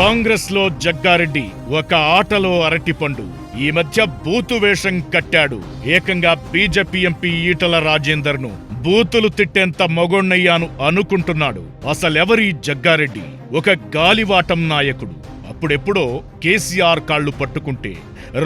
కాంగ్రెస్లో జగ్గారెడ్డి ఒక ఆటలో అరటిపండు. ఈ మధ్య బూతు వేషం కట్టాడు. ఏకంగా బీజేపీ ఎంపీ ఈటల రాజేందర్ను బూతులు తిట్టేంత మొగొన్నయ్యాను అనుకుంటున్నాడు. అసలెవరి జగ్గారెడ్డి? ఒక గాలివాటం నాయకుడు. అప్పుడెప్పుడో కేసీఆర్ కాళ్ళు పట్టుకుంటే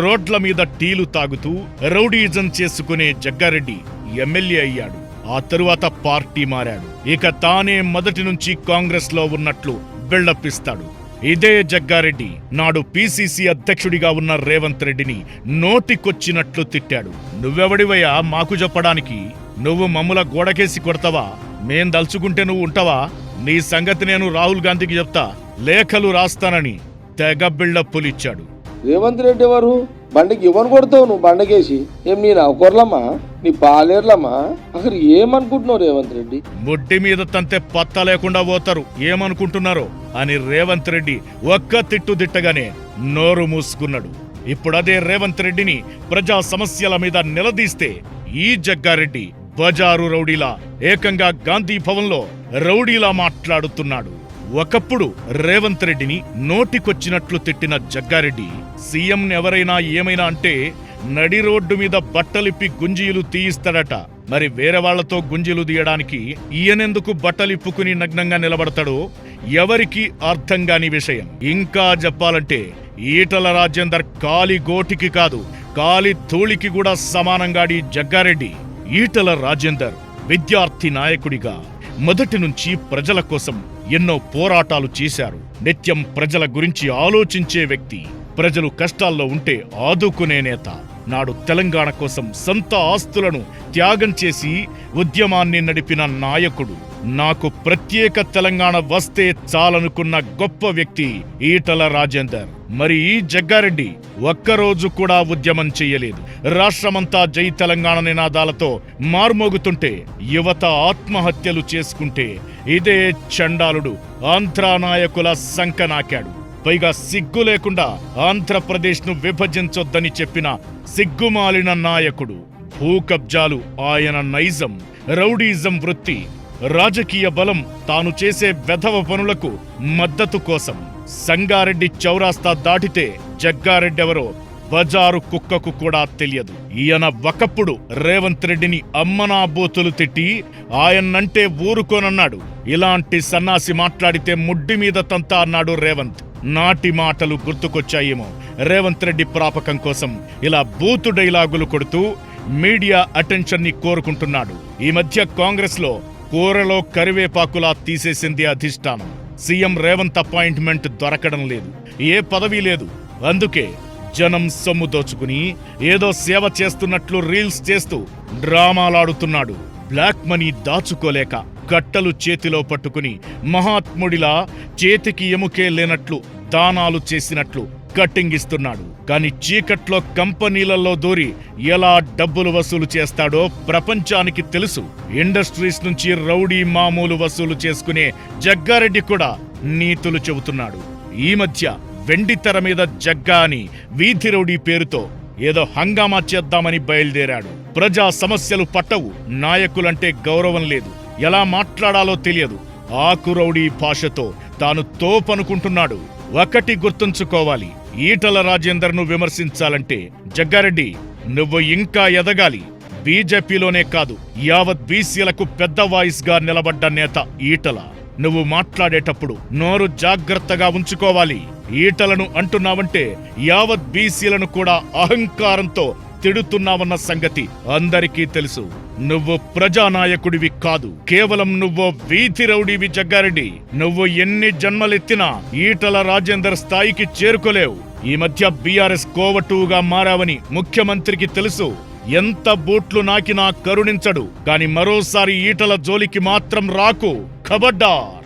రోడ్ల మీద టీలు తాగుతూ రౌడీజం చేసుకునే జగ్గారెడ్డి ఎమ్మెల్యే అయ్యాడు. ఆ తరువాత పార్టీ మారాడు. ఇక తానే మొదటి నుంచి కాంగ్రెస్లో ఉన్నట్లు బిల్డప్పిస్తాడు ఇదే జగ్గారెడ్డి. నాడు పీసీసీ అధ్యక్షుడిగా ఉన్న రేవంత్ రెడ్డిని నోటికొచ్చినట్లు తిట్టాడు. నువ్వెవడివయ్యా మాకు చెప్పడానికి? నువ్వు మమ్ముల గోడకేసి కొడతావా? మేం దలుచుకుంటే నువ్వు ఉంటావా? నీ సంగతి నేను రాహుల్ గాంధీకి చెప్తా. లేఖలు రాస్తానని తెగ బిల్డప్పులిచ్చాడు రేవంత్ రెడ్డి ఎవరు? బండికి ఎవరు కొడతావు నువ్వు బండకేసి? ఏం నీ నౌకర్లమ్మా? నీ పాలేర్లమ్మా? అసలు ఏమనుకుంటున్నావు రేవంత్ రెడ్డి? ముడ్డి మీద తంతే పత్తా లేకుండా పోతారు. ఏమనుకుంటున్నారో? అని రేవంత్ రెడ్డి ఒక్క తిట్టుదిట్టగానే నోరు మూసుకున్నాడు. ఇప్పుడదే రేవంత్ రెడ్డిని ప్రజా సమస్యల మీద నిలదీస్తే ఈ జగ్గారెడ్డి బజారు రౌడీలా ఏకంగా గాంధీ భవన్లో రౌడీలా మాట్లాడుతున్నాడు. ఒకప్పుడు రేవంత్ రెడ్డిని నోటికొచ్చినట్లు తిట్టిన జగ్గారెడ్డి సీఎం ఎవరైనా ఏమైనా అంటే నడి రోడ్డు మీద బట్టలిప్పి గుంజీలు తీయిస్తాడట. మరి వేరే వాళ్ళతో గుంజీలు తీయడానికి ఈయనెందుకు బట్టలిప్పుకుని నగ్నంగా నిలబడతాడో ఎవరికి అర్థం కాని విషయం. ఇంకా చెప్పాలంటే ఈటల రాజేందర్ కాలి గోటికి కాదు కాలి ధూళికి కూడా సమానంగాడి జగ్గారెడ్డి ఈటల రాజేందర్ విద్యార్థి నాయకుడిగా మొదటి నుంచి ప్రజల కోసం ఎన్నో పోరాటాలు చేశారు. నిత్యం ప్రజల గురించి ఆలోచించే వ్యక్తి ప్రజలు కష్టాల్లో ఉంటే ఆదుకునే నేత. నాడు తెలంగాణ కోసం సొంత ఆస్తులను త్యాగం చేసి ఉద్యమాన్ని నడిపిన నాయకుడు. నాకు ప్రత్యేక తెలంగాణ వస్తే చాలనుకున్న గొప్ప వ్యక్తి ఈటల రాజేందర్. మరి ఈ జగ్గారెడ్డి ఒక్కరోజు కూడా ఉద్యమం చెయ్యలేదు రాష్ట్రమంతా జై తెలంగాణ నినాదాలతో మార్మోగుతుంటే యువత ఆత్మహత్యలు చేసుకుంటే ఇదే చండాలుడు ఆంధ్రా నాయకుల సంకనాకాడు పైగా సిగ్గు లేకుండా ఆంధ్రప్రదేశ్ను విభజించొద్దని చెప్పిన సిగ్గుమాలిన నాయకుడు భూ కబ్జాలు ఆయన నైజం రౌడీజం వృత్తి రాజకీయ బలం తాను చేసే వెధవ పనులకు మద్దతు కోసం సంగారెడ్డి చౌరాస్తా దాటితే జగ్గారెడ్డెవరో బజారు కుక్కకు కూడా తెలియదు. ఈయన ఒకప్పుడు రేవంత్ రెడ్డిని అమ్మనాబూతులు తిట్టి ఆయన్నంటే ఊరుకోనన్నాడు. ఇలాంటి సన్నాసి మాట్లాడితే ముడ్డి మీద తంతా అన్నాడు రేవంత్. నాటి మాటలు గుర్తుకొచ్చాయేమో. రేవంత్ రెడ్డి ప్రాపకం కోసం ఇలా బూతు డైలాగులు కొడుతూ మీడియా అటెన్షన్ని కోరుకుంటున్నాడు. ఈ మధ్య కాంగ్రెస్లో కూరలో కరివేపాకులా తీసేసింది అధిష్టానం. సీఎం రేవంత్ అపాయింట్మెంట్ దొరకడం లేదు. ఏ పదవి లేదు. అందుకే జనం సొమ్ము దోచుకుని ఏదో సేవ చేస్తున్నట్లు రీల్స్ చేస్తూ డ్రామాలాడుతున్నాడు. బ్లాక్ మనీ దాచుకోలేక కట్టలు చేతిలో పట్టుకుని మహాత్ముడిలా చేతికి ఎముకే లేనట్లు దానాలు చేసినట్లు కట్టింగ్ ఇస్తున్నాడు కానీ చీకట్లో కంపెనీలలో దూరి ఎలా డబ్బులు వసూలు చేస్తాడో ప్రపంచానికి తెలుసు. ఇండస్ట్రీస్ నుంచి రౌడీ మామూలు వసూలు చేసుకునే జగ్గారెడ్డి కూడా నీతులు చెబుతున్నాడు. ఈ మధ్య వెండి తెర మీద జగ్గా అని వీధి రౌడీ పేరుతో ఏదో హంగామా చేద్దామని బయలుదేరాడు. ప్రజా సమస్యలు పట్టవు. నాయకులంటే గౌరవం లేదు. ఎలా మాట్లాడాలో తెలియదు. ఆకురౌడీ భాషతో తాను తోపనుకుంటున్నాడు. ఒకటి గుర్తుంచుకోవాలి. ఈటల రాజేందర్ను విమర్శించాలంటే జగ్గారెడ్డి నువ్వు ఇంకా ఎదగాలి. బీజేపీలోనే కాదు యావత్ బీసీలకు పెద్ద వాయిస్గా నిలబడ్డ నేత ఈటల. నువ్వు మాట్లాడేటప్పుడు నోరు జాగ్రత్తగా ఉంచుకోవాలి. ఈటలను అంటున్నావంటే యావత్ బీసీలను కూడా అహంకారంతో తిడుతున్నావన్న సంగతి అందరికీ తెలుసు. నువ్వు ప్రజానాయకుడివి కాదు. కేవలం నువ్వు వీధి రౌడీవి జగ్గారెడ్డి. నువ్వు ఎన్ని జన్మలెత్తినా ఈటల రాజేందర్ స్థాయికి చేరుకోలేవు. ఈ మధ్య బీఆర్ఎస్ కోవటువుగా మారావని ముఖ్యమంత్రికి తెలుసు. ఎంత బూట్లు నాకినా కరుణించడు. కాని మరోసారి ఈటల జోలికి మాత్రం రాకు. ఖబడ్డార్